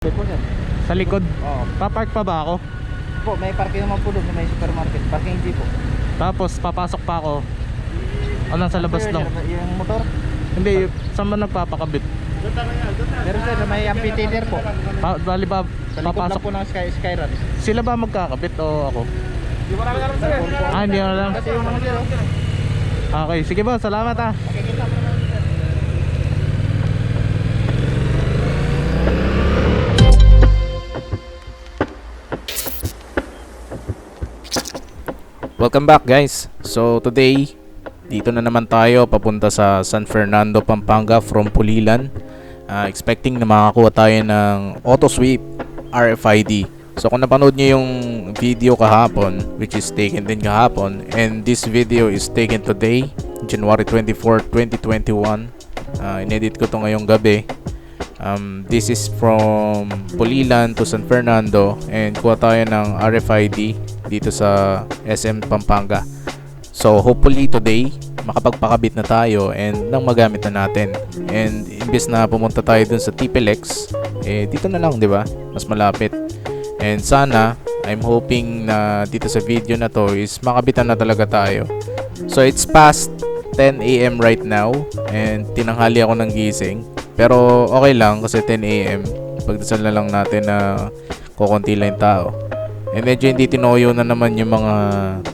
Po, sir. Sa likod. Oo. Papark pa ba ako? Po, may parking naman po doon sa may supermarket. Parking hindi po. Tapos papasok pa ako. O nasa labas lang. Yung motor. Hindi, saan ba nagpapakabit? Meron sir, may amphitheater po. Pa, bali ba, Sa likod lang papasok? po ng Sky, Skyrun. Sila ba magkakabit o ako? Ah, hindi na lang. Kasi yung mga sir. oh. Okay, sige ba, salamat ah. Makikita mo Welcome back guys. So today, dito na naman tayo papunta sa San Fernando, Pampanga from Pulilan. Ah, expecting na makakuha tayo ng auto sweep RFID. So kung napanood nyo yung video kahapon, which is taken din kahapon, and this video is taken today, January 24, 2021. Ah, inedit ko to ngayong gabi. Um, this is from Pulilan to San Fernando and kuha tayo ng RFID dito sa SM Pampanga. So hopefully today makapagpakabit na tayo and nang magamit na natin. And imbes na pumunta tayo dun sa TPLX, eh dito na lang, 'di ba? Mas malapit. And sana I'm hoping na dito sa video na to is makabitan na talaga tayo. So it's past 10 a.m. right now and tinanghali ako ng gising. Pero okay lang kasi 10 a.m. Pagdasal na lang natin na kukunti lang tao. And medyo hindi tinoyo na naman yung mga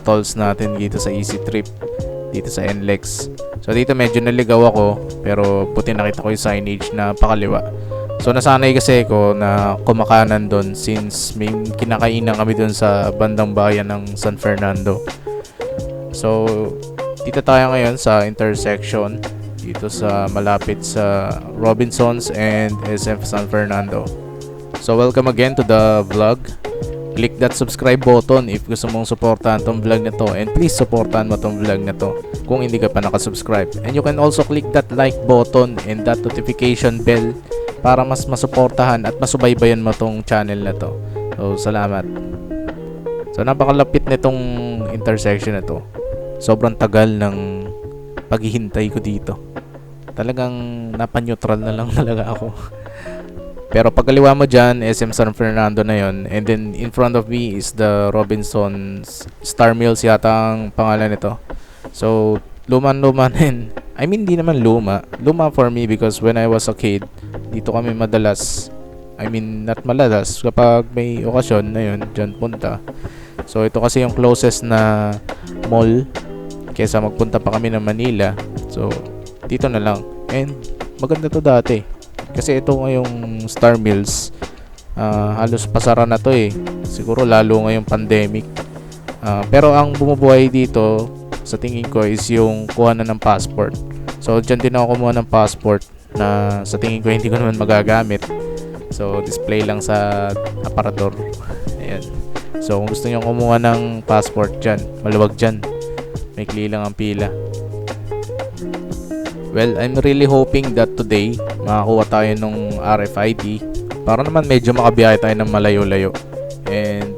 tolls natin dito sa Easy Trip dito sa NLEX. So dito medyo naligaw ako pero buti nakita ko yung signage na pakaliwa. So nasanay kasi ko na kumakanan doon since may kinakainan kami doon sa bandang bayan ng San Fernando. So dito tayo ngayon sa intersection dito sa malapit sa Robinsons and SF San Fernando. So welcome again to the vlog. Click that subscribe button if gusto mong suportahan tong vlog na to and please supportahan mo tong vlog na to kung hindi ka pa nakasubscribe. And you can also click that like button and that notification bell para mas masuportahan at masubaybayan mo tong channel na to. So salamat. So napakalapit nitong intersection na to. Sobrang tagal ng paghihintay ko dito. Talagang napa-neutral na lang talaga ako. Pero pagkaliwa mo dyan, SM San Fernando na yon And then in front of me is the Robinson's Star Mills yata ang pangalan nito. So, luman-luma din. I mean, di naman luma. Luma for me because when I was a kid, dito kami madalas, I mean, not malalas, kapag may okasyon na yun, dyan punta. So, ito kasi yung closest na mall kesa magpunta pa kami ng Manila. So, dito na lang. And, maganda to dati. Kasi ito ngayong Star Mills, ah, halos pasara na to eh. Siguro lalo ngayong pandemic. Ah, pero ang bumubuhay dito, sa tingin ko, is yung kuha na ng passport. So, dyan din ako kumuha ng passport na sa tingin ko hindi ko naman magagamit. So, display lang sa aparador. Ayan. So, kung gusto nyo kumuha ng passport dyan, maluwag dyan. Maikli lang ang pila. Well, I'm really hoping that today makakuha tayo ng RFID para naman medyo makabiyahe tayo ng malayo-layo and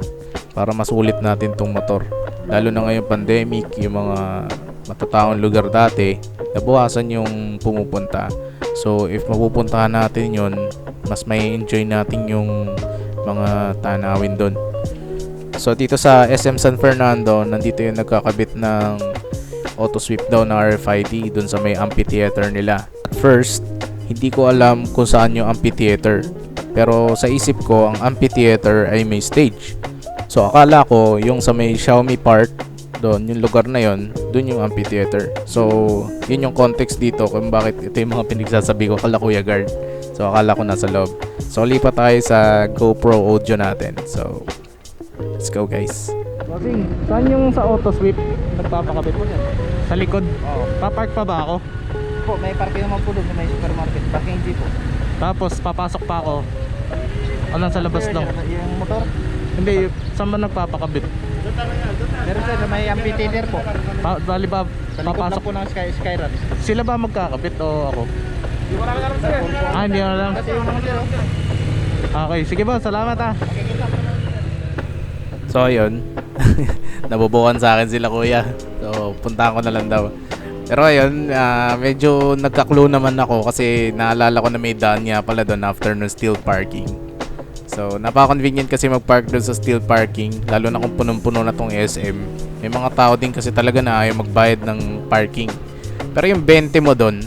para masulit natin tong motor. Lalo na ngayong pandemic, yung mga matataong lugar dati, nabuwasan yung pumupunta. So, if mapupuntahan natin yon mas may enjoy natin yung mga tanawin doon. So, dito sa SM San Fernando, nandito yung nagkakabit ng auto sweep daw na RFID dun sa may amphitheater nila. First, hindi ko alam kung saan yung amphitheater. Pero sa isip ko, ang amphitheater ay may stage. So akala ko yung sa may Xiaomi Park, doon, yung lugar na yon, doon yung amphitheater. So, yun yung context dito kung bakit ito yung mga pinagsasabi ko kala Kuya Guard. So, akala ko nasa loob. So, lipat tayo sa GoPro audio natin. So, let's go guys. Bossing, saan yung sa auto sweep nagpapakabit? Po, sir. Sa likod. Oo. Papark pa ba ako? Po, may parking naman po doon sa may supermarket. Parking hindi po. Tapos papasok pa ako. O nasa labas lang. Yung motor. Hindi, saan ba nagpapakabit? Meron sir, may amphitheater po. Pa, bali ba, Sa likod lang papasok? po ng Sky, Skyrun. Sila ba magkakabit o ako? Ah, hindi na lang. Kasi yung mga sir. oh. Okay, sige ba, salamat ah. Naman. So ayun, nabubukan sa akin sila kuya. So puntahan ko na lang daw. Pero ayun, ah, medyo nagka-clue naman ako kasi naalala ko na may daan nga pala doon after ng steel parking. So, napaka-convenient kasi mag-park doon sa steel parking, lalo na kung punong-puno na tong SM. May mga tao din kasi talaga na ayaw magbayad ng parking. Pero yung 20 mo doon,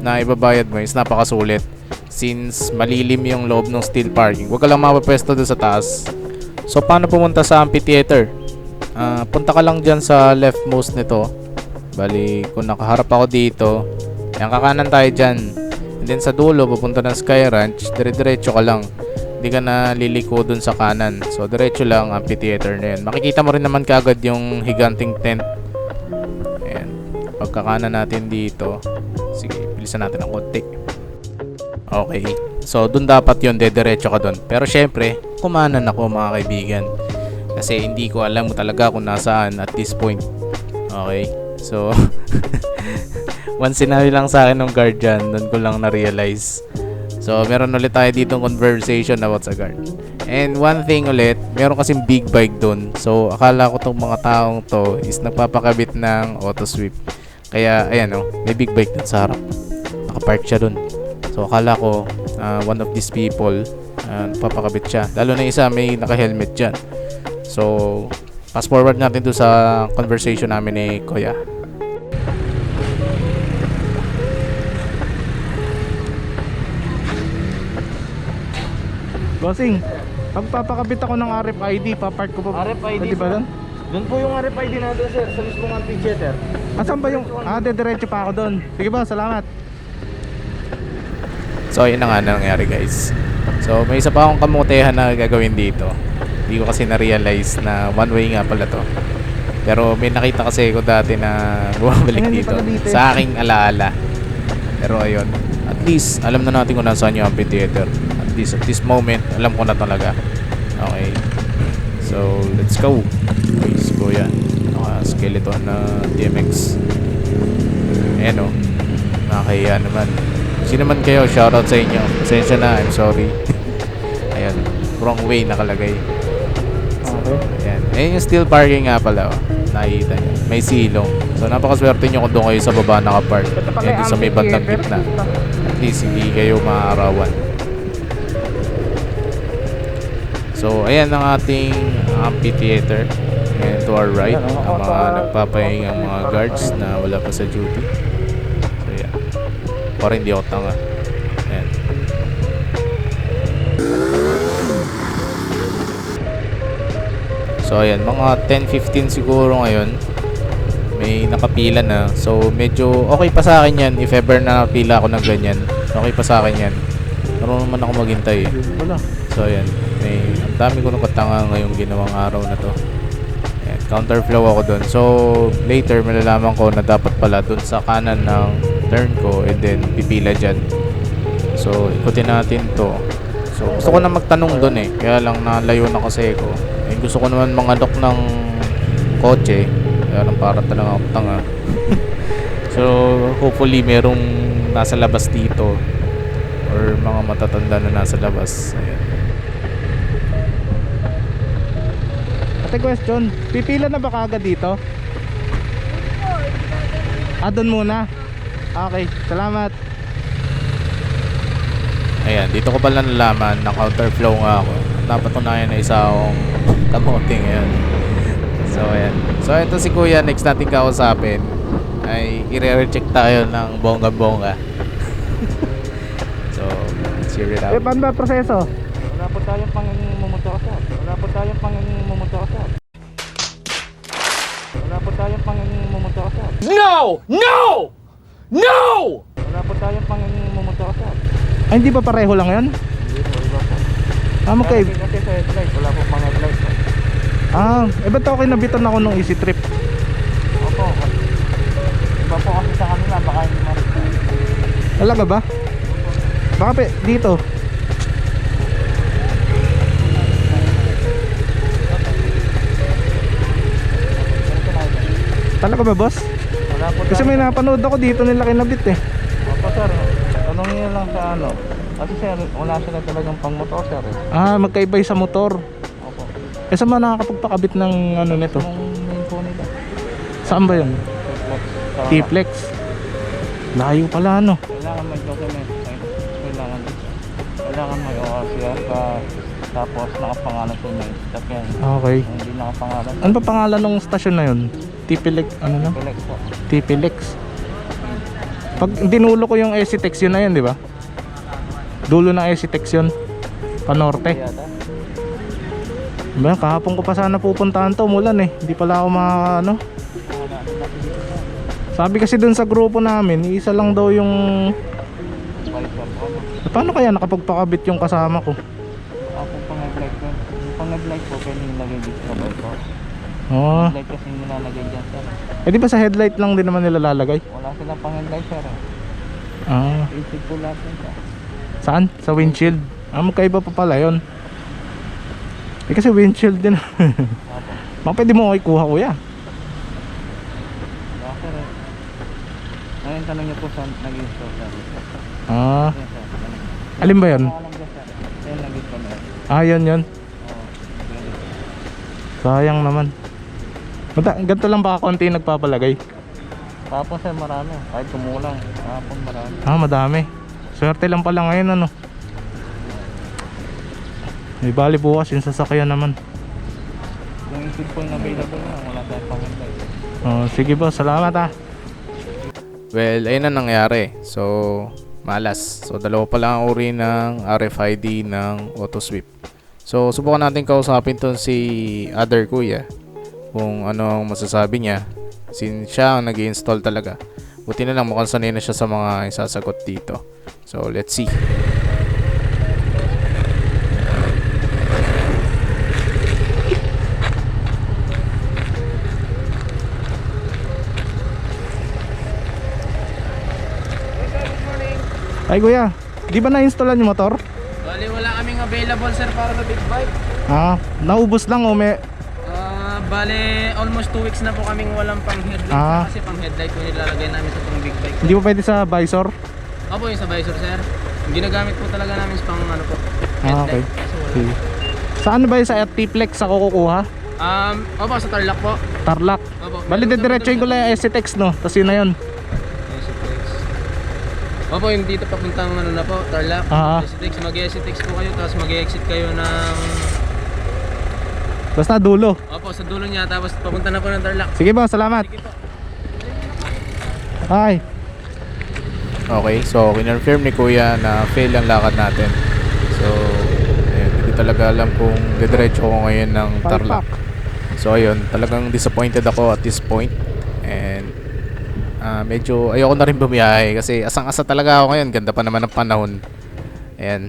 na ibabayad mo is napakasulit. Since malilim yung loob ng steel parking, huwag ka lang mapapwesto doon sa taas. So, paano pumunta sa amphitheater? Ah, punta ka lang dyan sa leftmost nito. Bali, kung nakaharap ako dito, yan kakanan tayo dyan. And then sa dulo, pupunta ng Sky Ranch, dire-diretso ka lang. Hindi ka na liliko dun sa kanan. So, diretso lang ang amphitheater na yan. Makikita mo rin naman kagad yung higanting tent. Ayan. Pagkakanan natin dito. Sige, bilisan natin ng konti. Okay. So, dun dapat yun, dediretso ka dun. Pero syempre, kumanan ako mga kaibigan. Kasi hindi ko alam talaga kung nasaan at this point. Okay. So, once sinabi lang sa akin ng guard dyan, doon ko lang na-realize. So, meron ulit tayo dito conversation about sa guard. And one thing ulit, meron kasing big bike doon. So, akala ko tong mga taong to is nagpapakabit ng auto sweep. Kaya, ayan oh, may big bike dun sa harap. Nakapark siya dun. So, akala ko, ah, one of these people, uh, nagpapakabit siya. Lalo na isa, may naka-helmet dyan. So, fast forward natin to sa conversation namin ni Kuya. Bossing, pagpapakabit ako ng RFID, papark ko pa. RFID, Pwede ba doon? Doon po yung RFID natin sir, sa mismong amphitheater. Asan ba yung... Ah, dediretso pa ako doon. Sige ba, salamat. So, yun na nga na nangyari guys. So, may isa pa akong kamutehan na gagawin dito. Hindi ko kasi na-realize na one way nga pala to. Pero may nakita kasi ko dati na bumabalik dito. eh. Sa aking alaala. Pero ayun. At least, alam na natin kung nasaan yung amphitheater. At least, at this moment, alam ko na talaga. Okay. So, let's go. Okay, si Kuya. Naka-skeleton na DMX. Ayan o. Nakakahiya naman. Sino man kayo, shoutout sa inyo. Pasensya na, I'm sorry. Ayan, wrong way nakalagay. Okay. Ayan. Ayan yung steel parking nga pala. Oh. Nakikita nyo. May silong. So, napakaswerte nyo kung doon kayo sa baba nakapark. Ayan, doon sa may bandang gitna. At least, hindi kayo maaarawan. So, ayan ang ating amphitheater. And to our right, ang mga nagpapahingang mga guards na wala pa sa duty. So, ayan. Para hindi ako tanga. So ayan, mga 10-15 siguro ngayon. May nakapila na. So medyo okay pa sa akin yan if ever na napila ako ng ganyan. Okay pa sa akin yan. Marunong naman ako maghintay. eh. Wala. So ayan, may ang dami ko ng katanga ngayong ginawang araw na to. Ayan, counterflow ako doon. So later malalaman ko na dapat pala doon sa kanan ng turn ko and then pipila dyan. So ikutin natin to. So gusto ko na magtanong doon eh. Kaya lang nalayo na kasi ko. Eh, gusto ko naman mangalok ng kotse. Kaya lang para talaga ako tanga. so hopefully merong nasa labas dito or mga matatanda na nasa labas. Ayan. Ate question, pipila na ba kagad dito? Ah, doon muna. Okay, salamat. Ayan, dito ko pala nalaman na counterflow nga ako. Napatunayan na isa akong kamote ngayon. So, ayan. So, ito si Kuya. Next natin kausapin ay i-recheck tayo ng bongga-bongga. so, let's hear it Eh, out. paano ba proseso? Wala po tayong pang mumotor sir. Wala po tayong pang mumotor sir. Wala po tayong pang mumotor sir. No! No! No! Wala po tayong pang mumotor sir. Ay, hindi ba pareho lang yan? Hindi po, iba po. Ah, okay. Kasi sa headlight, wala po mga headlight po. Ah, eh ba't ako nabitan ako nung easy trip? Opo. Iba po kasi sa kanila, baka hindi ma Talaga ba? Baka pe, dito. Talaga ba, boss? Wala po Kasi may napanood ako dito nila kinabit eh. Opo sir, tanongin lang sa ano. Kasi sir, wala sila talagang pang motor sir. eh. Ah, magkaiba yung sa motor. Eh, saan ba nakakapagpakabit ng ano nito? Main po nila. Saan ba yun? T-Flex. Layo pala ano. Kailangan may document. Kailangan Kailangan may ORCR ka. Tapos nakapangalan sa inyo yung stock yan. Okay. Kung hindi nakapangalan, Ano ba pangalan ng stasyon na yun? Tipilex, ano na? Pilex po. Tipilex. Pag dinulo ko yung Esitex yun na yun, di ba? Dulo ng Esitex yun. Panorte. Yata. Ba, kahapon ko pa sana pupuntahan to, umulan eh. Hindi pala ako mga ano. Sabi kasi dun sa grupo namin, isa lang daw yung. Ano? Paano kaya nakapagpakabit yung kasama ko? Ako pang nag-like ko. Pang nag-like po, pwede nilagay dito sa bike ko. Oh. Headlight kasi nilalagay dyan sir. Eh di ba sa headlight lang din naman nila lalagay? Wala silang pang headlight sir. Ah. Isip po lahat sir. Saan? Sa windshield. Ah, magkaiba pa pala yun. Eh kasi windshield din. Baka pwede mo okay kuha kuya. Wala sir eh. Ngayon tanong niyo po saan nag-install. Ah. Alin ba yun? Ah, yun yun. Sayang naman. Mata, ganito lang baka konti nagpapalagay. Tapos sir marami. Kahit kumulang. Tapos marami. Ah, madami. Swerte lang pala ngayon ano. May bali bukas yung sasakyan naman. Kung isip po yung available na, wala tayong headlight. Oh, sige boss, salamat ah. Well, ayun na nangyari. So, malas. So, dalawa pa lang ang uri ng RFID ng AutoSweep. So, subukan natin kausapin to si other kuya kung ano ang masasabi niya. Since siya ang nag install talaga. Buti na lang mukhang sanay na siya sa mga isasagot dito. So, let's see. Ay kuya, di ba na-installan yung motor? Bali, wala kaming available sir para sa big bike. Ah, naubos lang o may... Ah, bali, almost 2 weeks na po kaming walang pang headlight Ah. kasi pang headlight po nilalagay namin sa pang big bike. Hindi ba pwede sa visor? Opo, yung sa visor sir. Yung ginagamit po talaga namin sa pang ano po, Ah, okay. headlight. Kaso wala. Sige. Saan ba yung sa T-Flex ako kukuha? Um, opo, sa Tarlac po. Tarlac. Opo. Bali, didiretsuhin ko lang yung SCTX no? Tapos yun na yun. Opo, yung dito papuntang ano na po, Tarlac. Ah. STX, mag-STX po kayo, tapos mag-exit kayo ng... Basta dulo. Opo, sa dulo niya, tapos papunta na po ng Tarlac. Sige ba, salamat. Sige po. Hi. Okay, so kinonfirm ni Kuya na fail ang lakad natin. So, ayun, hindi ko talaga alam kung didiretso ko ngayon ng Tarlac. So ayun, talagang disappointed ako at this point. And ah, medyo ayoko na rin bumiyahe kasi asang-asa talaga ako ngayon. Ganda pa naman ng panahon. Ayan.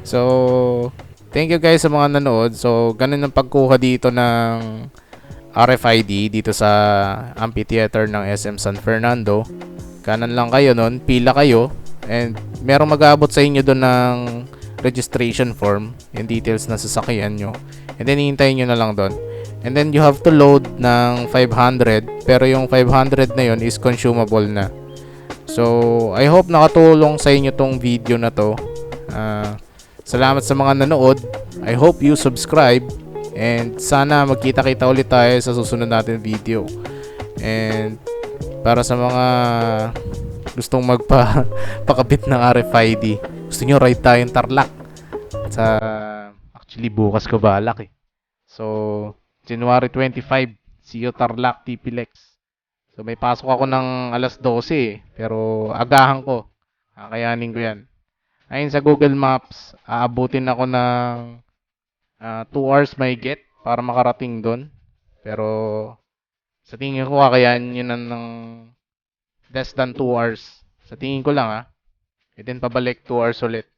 So, thank you guys sa mga nanood. So, ganun ang pagkuha dito ng RFID dito sa amphitheater ng SM San Fernando. Kanan lang kayo nun, pila kayo, and merong mag-aabot sa inyo doon ng registration form, yung details na sasakyan nyo. And then, hihintayin nyo na lang doon. And then, you have to load ng 500, pero yung 500 na yun is consumable na. So, I hope nakatulong sa inyo tong video na to. Ah, salamat sa mga nanood. I hope you subscribe. And sana magkita-kita ulit tayo sa susunod natin video. And para sa mga gustong magpa pakabit ng RFID, gusto nyo ride tayong Tarlac. Sa actually bukas ko balak eh. So January 25, see you Tarlac TPLEX. So may pasok ako ng alas 12 eh, pero agahan ko. Kakayanin ko 'yan. Ayon sa Google Maps, aabutin ako ng 2 hours may get para makarating doon. Pero sa tingin ko kakayanin yun ng less than 2 hours. Sa tingin ko lang ah. And then pabalik 2 hours ulit.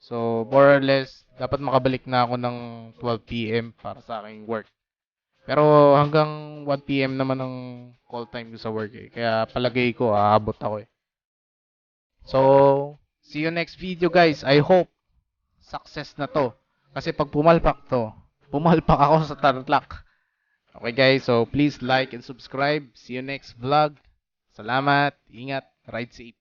So more or less, dapat makabalik na ako ng 12 p.m. para sa aking work. Pero hanggang 1 p.m. naman ang call time ko sa work eh. Kaya palagay ko aabot ako eh. So, see you next video guys. I hope success na to. Kasi pag pumalpak to, pumalpak ako sa Tarlac. Okay guys, so please like and subscribe. See you next vlog. Salamat, ingat, ride safe.